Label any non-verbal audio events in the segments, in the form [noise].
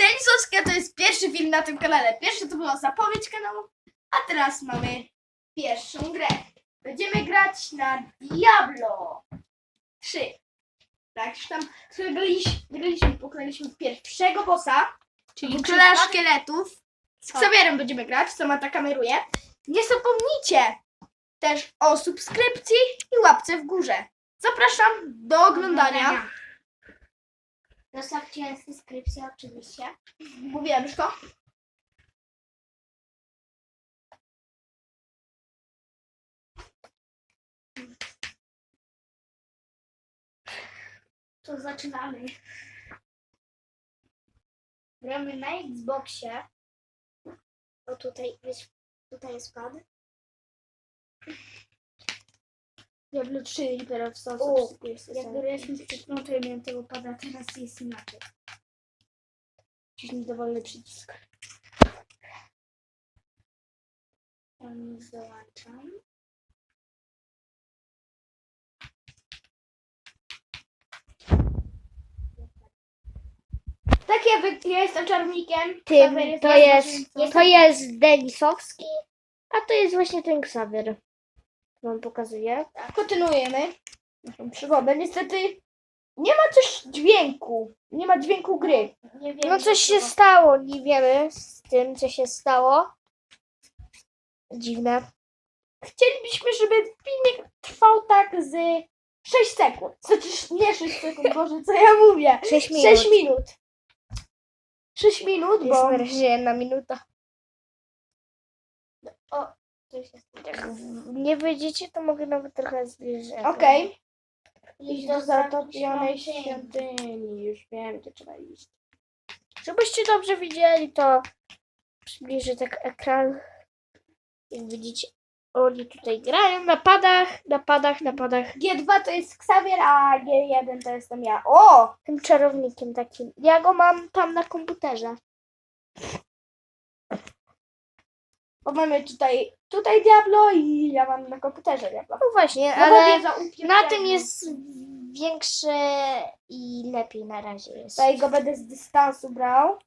Denisowska to jest pierwszy film na tym kanale. Pierwszy to była zapowiedź kanału, a teraz mamy pierwszą grę. Będziemy grać na Diablo 3. Tak, już tam graliśmy, graliśmy pokonaliśmy pierwszego bossa, czyli króla szkieletów. Z Xavierem będziemy grać, co ma ta kameruje. Nie zapomnijcie też o subskrypcji i łapce w górze. Zapraszam do oglądania. Zostawcie subskrypcję oczywiście. Mówiłem już to. Zaczynamy. Gramy na Xboxie. O tutaj, tutaj jest pad. Diablo 3 dopiero w O, sosu. Jak graliśmy chwilą, to ja miałem tego pada, teraz jest inaczej. Ciśnij dowolny przycisk. Tam załączam. Tak ja, wy, ja jestem czarownikiem. Tym, Xavier to jest, to jest Denisowski, a to jest właśnie ten Xavier. Wam pokazuję. Tak, kontynuujemy naszą przygodę. Niestety nie ma też dźwięku. Nie ma dźwięku gry. Nie wiem. No coś się dlaczego. stało, nie wiemy z tym, co się stało. Dziwne. Chcielibyśmy, żeby filmik trwał tak z 6 sekund. Znaczy nie 6 sekund, [laughs] Boże, co ja mówię. 6 minut. 6 minut. 6 minut, Jest bo na razie jedna minuta. Jak nie wyjdziecie, to mogę nawet trochę zbliżyć. okej. Idź Idź do zatopionej świątyni. świątyni. Już wiem, gdzie trzeba iść. Żebyście dobrze widzieli, to przybliżę tak ekran. Jak widzicie, oni tutaj grają na padach, na padach, na padach. G2 to jest Xavier, a G1 to jestem ja. O! Tym czarownikiem takim. Ja go mam tam na komputerze. Bo mamy tutaj, tutaj Diablo i ja mam na komputerze Diablo. No właśnie, Nowa ale wiedza na tym jest większe i lepiej na razie jest. Tutaj go będę z dystansu brał.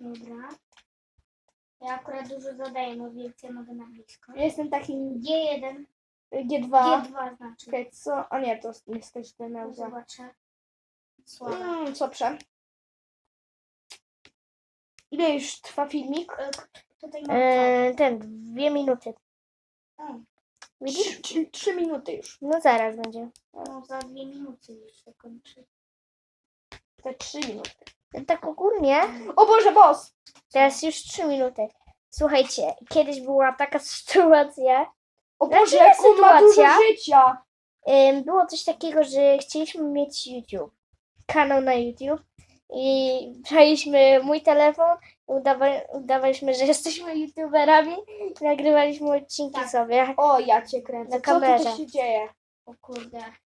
Dobra. Ja akurat dużo zadaję, no więc ja mogę na blisko. Ja jestem takim G1, G2. G2 znaczy. Czekaj, co? A nie, to też ten No, Neuza. Zobaczę. Słabe. Mm, co prze? Ile już trwa filmik? E, Tutaj mam E, ten, dwie minuty. Widzisz? Trzy, trzy, trzy minuty już. No zaraz będzie. No za dwie minuty już się kończy. Te trzy minuty. Tak ogólnie, O Boże, boss! teraz już trzy minuty. Słuchajcie, kiedyś była taka [laughs] sytuacja, O Znaczy, Boże, jak on ma dużo sytuacja- życia! Ym, było coś takiego, że chcieliśmy mieć YouTube, kanał na YouTube i braliśmy mój telefon, udawa udawaliśmy, że jesteśmy youtuberami i nagrywaliśmy odcinki Tak. sobie. O, ja cię kręcę. Na Co tu kamerze. się dzieje? O kurde.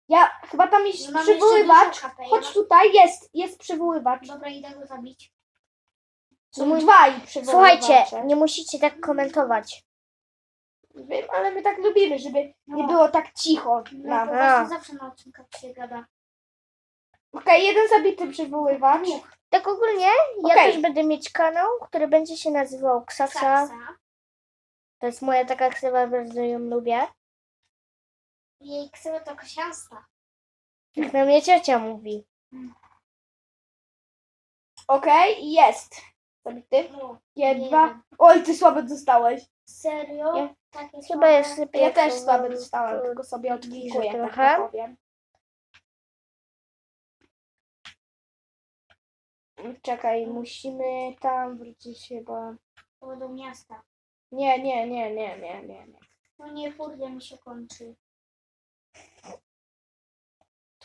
Ja, chyba tam jest jeszcze przywoływacz. Chodź mam- tutaj, jest, jest przywoływacz. Dobra, idę go zabić. Są Mój- dwaj. Słuchajcie, nie musicie tak komentować. Wiem, ale my tak lubimy, żeby nie No. było tak cicho No nam. właśnie zawsze na odcinkach się gada. Jeden zabity przywoływacz. Tak ogólnie, ja Okej. też będę mieć kanał, który będzie się nazywał Ksasa. Saksa. To jest moja taka ksywa, bardzo ją lubię. Jej ksywa to kosiasta. Jak na mnie ciocia mówi. Okej, jest. Zabity. No, G2. Oj, ty słabe dostałeś. Serio? Ja- Takie Chyba słabe? jest lepiej. Ja jak też to słabe to- tylko sobie odklikuję, tak trochę. powiem. Czekaj, musimy tam wrócić chyba. To do miasta. Nie, nie, nie, nie, nie, nie. nie. No nie, kurde, mi się kończy.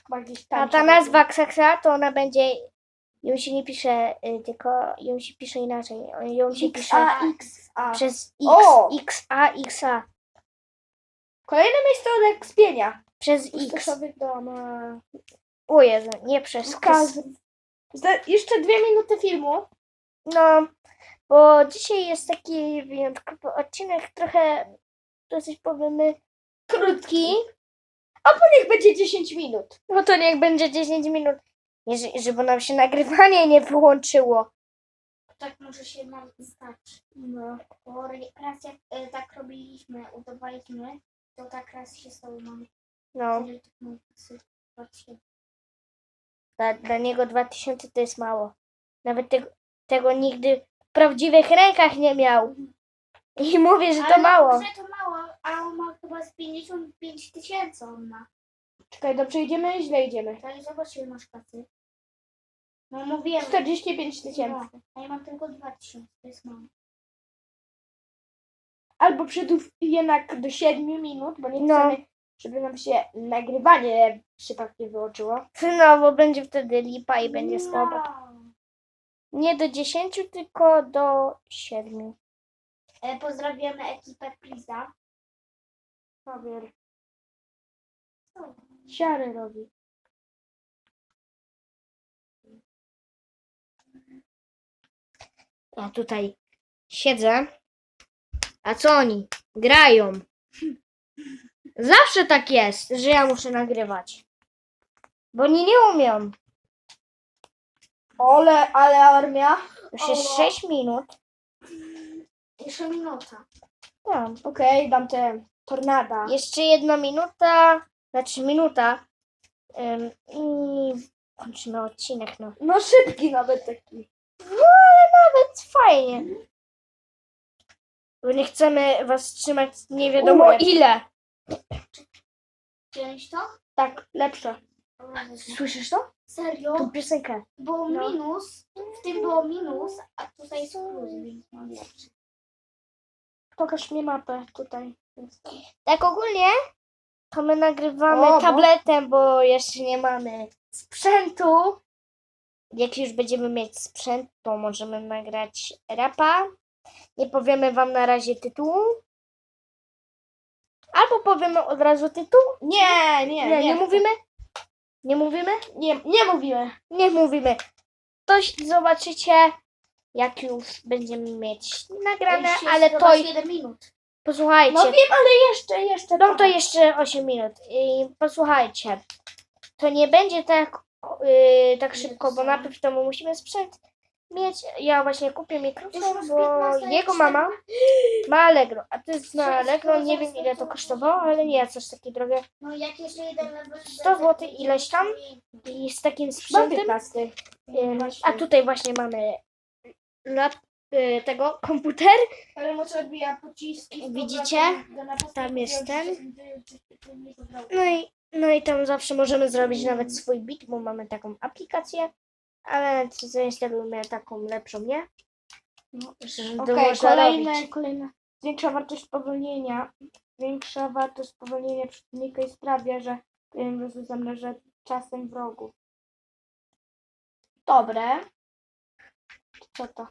Chyba gdzieś tam. A ta trzeba nazwa Ksaksa to ona będzie. Ją się nie pisze, y, tylko ją się pisze inaczej. Ją się pisze A, X, A. przez O! X, A, X, A. Kolejne miejsce od ekspienia. Przez X. Dom. a. O Jezu, nie przez X. Kaz- Za- Jeszcze dwie minuty filmu. No, bo dzisiaj jest taki wyjątkowy odcinek, trochę dosyć powiemy krótki. Niech będzie 10 minut. No to niech będzie 10 minut. Że- żeby nam się nagrywanie nie wyłączyło. tak może się nam stać. No. Bo raz jak e, tak robiliśmy, udawaliśmy, to tak raz się stało mam. No. Patrzcie. Dla, dla niego 2000 to jest mało. Nawet tego, tego nigdy w prawdziwych rękach nie miał. I [laughs] mówię, że to Ale mało. Że to mało, a on ma chyba z 55 tysięcy on ma. Czekaj, dobrze idziemy? Źle idziemy. Tak, zobacz ile masz kasy. No mówiłem. 45 No, a ja mam tylko 2000, to jest mało. Albo przedów jednak do 7 minut, bo nie chcemy, żeby nam się nagrywanie przypadkiem wyłączyło. No, bo będzie wtedy lipa i będzie słabo. No. Nie do 10, tylko do 7. E, pozdrawiamy ekipę Priza. Javier. Siary robi. Ja tutaj siedzę. A co oni? Grają. [laughs] Zawsze tak jest, że ja muszę nagrywać. Bo oni nie umieją. Ale, ale armia. Już jest O. 6 minut. Jeszcze minuta. Tam. Okej, dam te tornada. Jeszcze jedna minuta, znaczy minuta. Ym, I kończymy odcinek. No. No szybki nawet taki. No ale nawet fajnie. Bo nie chcemy was trzymać nie wiadomo ile. Wziąć to? Tak, lepsze. Słyszysz to? Serio? Tą piosenkę. Było No. minus, w tym było minus, a tutaj jest plus, więc mam lepszy. Pokaż mi mapę tutaj. Tak ogólnie to my nagrywamy O, bo- tabletem, bo jeszcze nie mamy sprzętu. Jak już będziemy mieć sprzęt, to możemy nagrać rapa. Nie powiemy wam na razie tytułu. Albo powiemy od razu tytuł. Nie, nie, Nie, nie. mówimy? Nie mówimy? Nie, nie mówimy. Nie mówimy. To zobaczycie, jak już będziemy mieć nagrane, ale chyba to 7 minut. posłuchajcie. No wiem, ale jeszcze, jeszcze. No to jeszcze 8 minut. I posłuchajcie, to nie będzie tak, yy, tak szybko, bo najpierw to my musimy sprzęt mieć. Ja właśnie kupię mikrofon, bo 15 jego mama ma Allegro. A to jest na Allegro, nie wiem ile to kosztowało, ale nie coś takie drogie. No jak jeszcze jeden level... 100 zł ileś tam i z takim sprzętem. 15. Ym, A tutaj właśnie mamy lap, y, tego komputer. Ale moc odbija pociski. Widzicie? Tam jest ten. No i, no i tam zawsze możemy zrobić nawet swój bit, bo mamy taką aplikację, ale co- zainstalujmy taką lepszą, nie? No. Żeby Okej, można kolejne, robić. kolejne. Większa wartość spowolnienia. Większa wartość spowolnienia przeciwnika i sprawia, że um, rozwiązam że czasem wrogów. Dobre. Co to?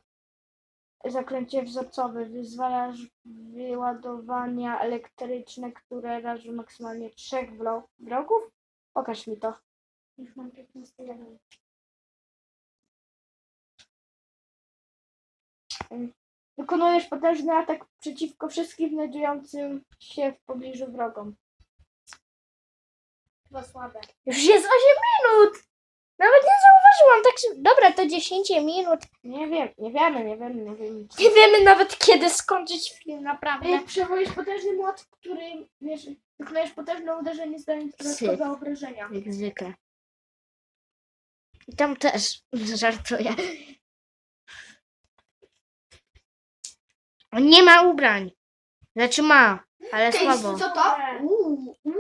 Zaklęcie wzorcowe. Wyzwalasz wyładowania elektryczne, które rażą maksymalnie trzech wro- wrogów? Pokaż mi to. Już mam 15 level. Wykonujesz potężny atak przeciwko wszystkim znajdującym się w pobliżu wrogom. Chyba słabe. Już jest 8 minut! Nawet nie zauważyłam, tak się... Dobra, to 10 minut. Nie wiem, nie wiemy, nie wiemy, nie wiemy. Nie wiemy nawet kiedy skończyć film, naprawdę. Jak przewozisz potężny młot, który wiesz, wykonujesz potężne uderzenie zdając dodatkowe obrażenia. Jak zwykle. I tam też [laughs] żartuję. Nie ma ubrań. Znaczy ma, ale Ty, słabo. co to? Uuu, uuu.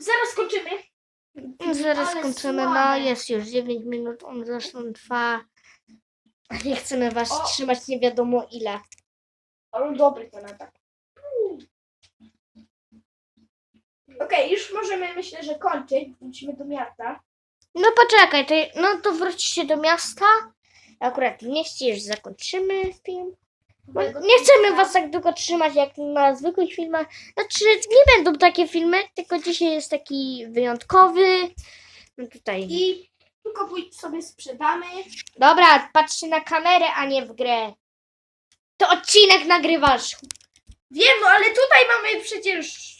Zaraz skończymy. No, Zaraz Ale skończymy. No słabe. jest już 9 minut, on zresztą trwa. [laughs] Nie chcemy was O. trzymać nie wiadomo ile. Ale dobry ten atak. Okej, już możemy myślę, że kończyć. Wrócimy do miasta. No poczekaj, to, no to wróćcie do miasta. Akurat w mieście już zakończymy film. Bo nie chcemy was tak długo trzymać jak na zwykłych filmach. Znaczy, nie będą takie filmy, tylko dzisiaj jest taki wyjątkowy. No tutaj. I tylko pójdź sobie sprzedamy. Dobra, patrzcie na kamerę, a nie w grę. To odcinek nagrywasz. Wiem, no ale tutaj mamy przecież...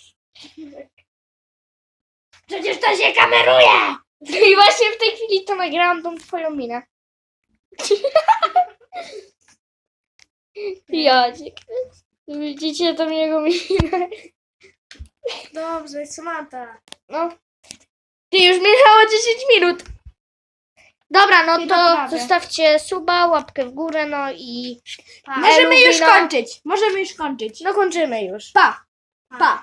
Przecież to się kameruje! [laughs] I właśnie w tej chwili to nagrałam tą twoją minę. [laughs] Jacek. Widzicie tam jego minę? Dobrze, Samanta. No. Ty już minęło 10 minut. Dobra, no Ty to naprawdę. zostawcie suba, łapkę w górę, no i Możemy już Elubina. kończyć. Możemy już kończyć. no kończymy już. Pa. Pa.